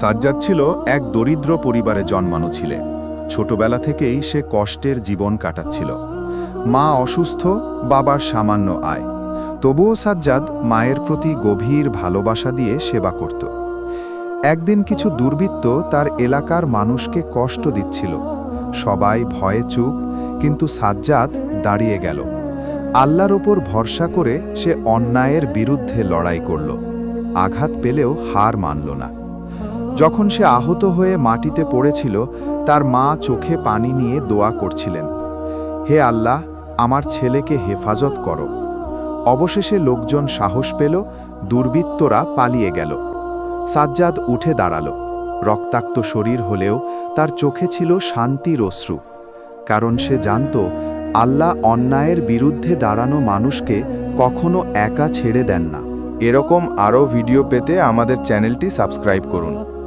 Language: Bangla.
সাজ্জাদ ছিল এক দরিদ্র পরিবারে জন্মানো ছিলে। ছোটবেলা থেকেই সে কষ্টের জীবন কাটাচ্ছিল। মা অসুস্থ, বাবার সামান্য আয়। তবুও সাজ্জাদ মায়ের প্রতি গভীর ভালোবাসা দিয়ে সেবা করত। একদিন কিছু দুর্বৃত্ত তার এলাকার মানুষকে কষ্ট দিচ্ছিল। সবাই ভয়ে চুপ, কিন্তু সাজ্জাদ দাঁড়িয়ে গেল। আল্লাহর ওপর ভরসা করে সে অন্যায়ের বিরুদ্ধে লড়াই করল। আঘাত পেলেও হার মানল না। যখন সে আহত হয়ে মাটিতে পড়েছিল, তার মা চোখে পানি নিয়ে দোয়া করছিলেন, হে আল্লাহ, আমার ছেলেকে হেফাজত করো। অবশেষে লোকজন সাহস পেল, দুর্বৃত্তরা পালিয়ে গেল। সাজ্জাদ উঠে দাঁড়াল। রক্তাক্ত শরীর হলেও তার চোখে ছিল শান্তির অশ্রু, কারণ সে জানত, আল্লাহ অন্যায়ের বিরুদ্ধে দাঁড়ানো মানুষকে কখনো একা ছেড়ে দেন না। এরকম আরও ভিডিও পেতে আমাদের চ্যানেলটি সাবস্ক্রাইব করুন।